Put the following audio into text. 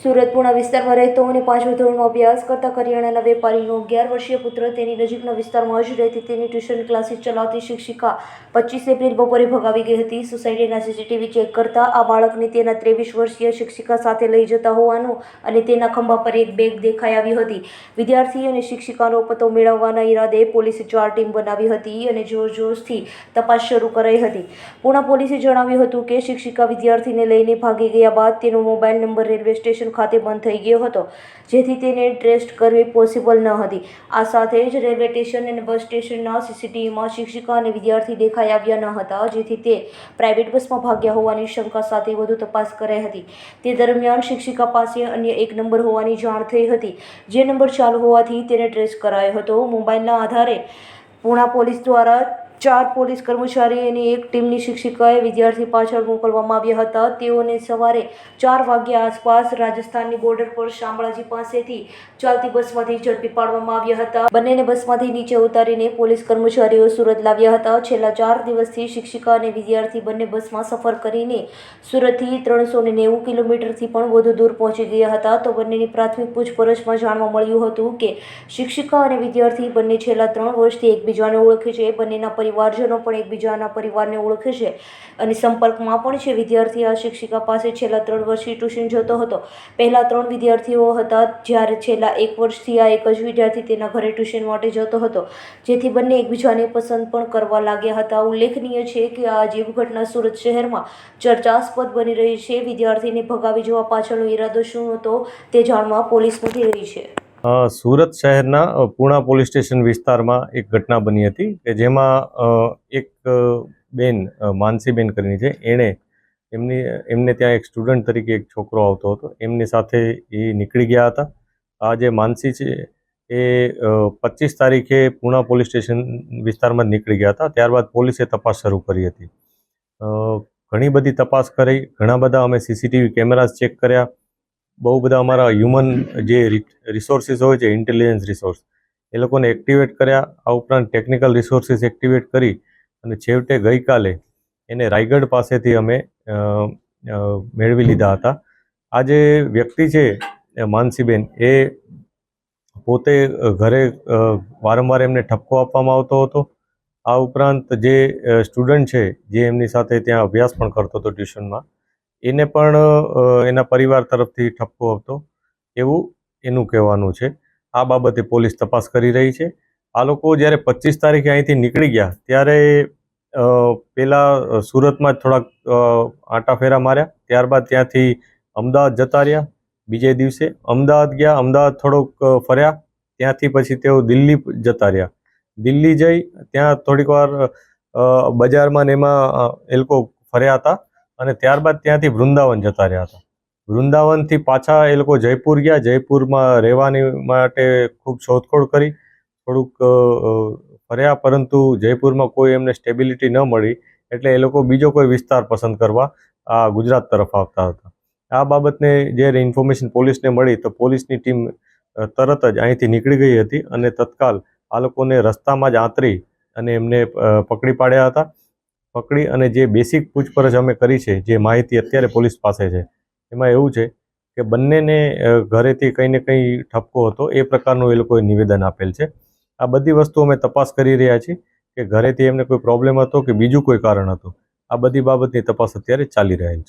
સુરત પૂણા વિસ્તારમાં રહેતો અને પાંચમા ધોરણમાં અભ્યાસ કરતા કરિયાણાના વેપારીનો અગિયાર વર્ષીય પુત્ર તેની નજીકના વિસ્તારમાં જ રહેતી તેની ટ્યુશન ક્લાસીસ ચલાવતી શિક્ષિકા પચીસ એપ્રિલ બપોરે ભગાવી ગઈ હતી. સોસાયટીના સીસીટીવી ચેક કરતા આ બાળકને તેના ત્રેવીસ વર્ષીય શિક્ષિકા સાથે લઈ જતા હોવાનું અને તેના ખંભા પર એક બેગ દેખાઈ આવી હતી. વિદ્યાર્થી અને શિક્ષિકાનો પતો મેળવવાના ઈરાદે પોલીસે ચાર ટીમ બનાવી હતી અને જોરજોશથી તપાસ શરૂ કરાઈ હતી. પૂણા પોલીસે જણાવ્યું હતું કે શિક્ષિકા વિદ્યાર્થીને લઈને ભાગી ગયા બાદ તેનો મોબાઈલ નંબર રેલવે સ્ટેશન ખાતે બંધ થઈ ગયો હતો, જેથી તેને ટ્રેસ્ટ કરવી પોસિબલ ન હતી. આ સાથે જ રેલવે સ્ટેશન અને બસ સ્ટેશનના સીસીટીવીમાં શિક્ષિકા અને વિદ્યાર્થી દેખાઈ આવ્યા ન હતા, જેથી તે પ્રાઇવેટ બસમાં ભાગ્યા હોવાની શંકા સાથે વધુ તપાસ કરાઈ હતી. તે દરમિયાન શિક્ષિકા પાસે અન્ય એક નંબર હોવાની જાણ થઈ હતી, જે નંબર ચાલુ હોવાથી તેને ટ્રેસ કરાયો હતો. મોબાઈલના આધારે પૂણા પોલીસ દ્વારા ચાર પોલીસ કર્મચારી અને એક ટીમની શિક્ષિકાએ વિદ્યાર્થી પાછળ મોકલવામાં આવ્યા હતા. તેઓને સવારે ચાર વાગ્યા આસપાસ રાજસ્થાનની બોર્ડર પર શામળાજી પાસેથી ચાલતી બસમાંથી ઝડપી પાડવામાં આવ્યા હતા. બંનેને બસમાંથી નીચે ઉતારીને પોલીસ કર્મચારીઓ સુરત લાવ્યા હતા. છેલ્લા ચાર દિવસથી શિક્ષિકા અને વિદ્યાર્થી બંને બસમાં સફર કરીને સુરતથી ત્રણસો ને નેવું કિલોમીટરથી પણ વધુ દૂર પહોંચી ગયા હતા. તો બંનેની પ્રાથમિક પૂછપરછમાં જાણવા મળ્યું હતું કે શિક્ષિકા અને વિદ્યાર્થી બંને છેલ્લા ત્રણ વર્ષથી એકબીજાને ઓળખે છે. બંનેના પરિવારજનો પણ એકબીજાના પરિવારને ઓળખે છે અને સંપર્કમાં પણ છે. વિદ્યાર્થી આ શિક્ષિકા પાસે છેલ્લા ત્રણ વર્ષથી ટ્યુશન જતો હતો. પહેલા ત્રણ વિદ્યાર્થીઓ હતા. જ્યારે છેલ્લા એક વર્ષથી આ એક જ વિદ્યાર્થી તેના ઘરે ટ્યુશન માટે જતો હતો. જેથી બંને એકબીજાને પસંદ પણ કરવા લાગ્યા હતા. ઉલ્લેખનીય છે કે આ જીવ ઘટના સુરત શહેરમાં ચર્ચાસ્પદ બની રહી છે. વિદ્યાર્થીને ભગાવી જવા પાછળનો ઈરાદો શું હતો તે જાણવા પોલીસ વધી રહી છે. સુરત શહેરના પૂણા પોલીસ સ્ટેશન વિસ્તારમાં એક ઘટના બની હતી કે જેમાં એક બેન માનસીબેન કરીને છે. એણે એમની, એમને ત્યાં એક સ્ટુડન્ટ તરીકે એક છોકરો આવતો હતો. એમની સાથે એ નીકળી ગયા હતા. આ જે માનસી છે એ પચીસ તારીખે પૂણા પોલીસ સ્ટેશન વિસ્તારમાં નીકળી ગયા હતા. ત્યારબાદ પોલીસે તપાસ શરૂ કરી હતી. ઘણી બધી તપાસ કરી. ઘણા બધા અમે સીસીટીવી કેમેરાઝ ચેક કર્યા. બહુ બધા અમારા હ્યુમન જે રિસોર્સિસ હોય છે ઇન્ટેલિજન્સ રિસોર્સ એ લોકોને એક્ટિવેટ કર્યા. આ ઉપરાંત ટેકનિકલ રિસોર્સિસ એક્ટિવેટ કરી અને છેવટે ગઈકાલે એને રાયગઢ પાસેથી અમે મેળવી લીધા હતા. આ જે વ્યક્તિ છે માનસીબેન, એ પોતે ઘરે વારંવાર એમને ઠપકો આપવામાં આવતો હતો. આ ઉપરાંત જે સ્ટુડન્ટ છે, જે એમની સાથે ત્યાં અભ્યાસ પણ કરતો હતો ટ્યુશનમાં એને પણ એના પરિવાર તરફથી ઠપકો હતો એવું એનું કહેવાનું છે. આ બાબતે પોલીસ તપાસ કરી રહી છે. આ લોકો જ્યારે પચીસ તારીખે અહીંથી નીકળી ગયા, ત્યારે પહેલાં સુરતમાં જ થોડાક આંટાફેરા આંટા ફેરા માર્યા. ત્યારબાદ ત્યાંથી અમદાવાદ જતા રહ્યા. બીજે દિવસે અમદાવાદ ગયા. અમદાવાદ થોડોક ફર્યા. ત્યાંથી પછી તેઓ દિલ્હી જતા રહ્યા. દિલ્હી જઈ, ત્યાં થોડીક વાર બજારમાં ને એમાં એ લોકો ફર્યા હતા. અને ત્યારબાદ ત્યાંથી વૃંદાવન જતા રહ્યા હતા. વૃંદાવનથી પાછા એ લોકો જયપુર ગયા. જયપુરમાં રહેવાની માટે ખૂબ શોધખોળ કરી. થોડુંક ફર્યા, પરંતુ જયપુરમાં કોઈ એમને સ્ટેબિલિટી ન મળી, એટલે એ લોકો બીજો કોઈ વિસ્તાર પસંદ કરવા આ ગુજરાત તરફ આવતા હતા. આ બાબતને જ્યારે ઇન્ફોર્મેશન પોલીસને મળી, તો પોલીસની ટીમ તરત જ અહીંથી નીકળી ગઈ હતી અને તત્કાલ આ લોકોને રસ્તામાં જ આંતરી અને એમને પકડી પાડ્યા હતા. પકડી અને જે બેસિક પૂછપરછ અમે કરી છે, જે માહિતી અત્યારે પોલીસ પાસે છે, એમાં એવું છે કે બંનેને ઘરેથી કંઈ ને કંઈ ઠપકો હતો, એ પ્રકારનું એ લોકોએ નિવેદન આપેલ છે. આ બધી વસ્તુ અમે તપાસ કરી રહ્યા છીએ કે ઘરેથી એમને કોઈ પ્રોબ્લેમ હતો કે બીજું કોઈ કારણ હતું? આ બધી બાબતની તપાસ અત્યારે ચાલી રહેલ છે.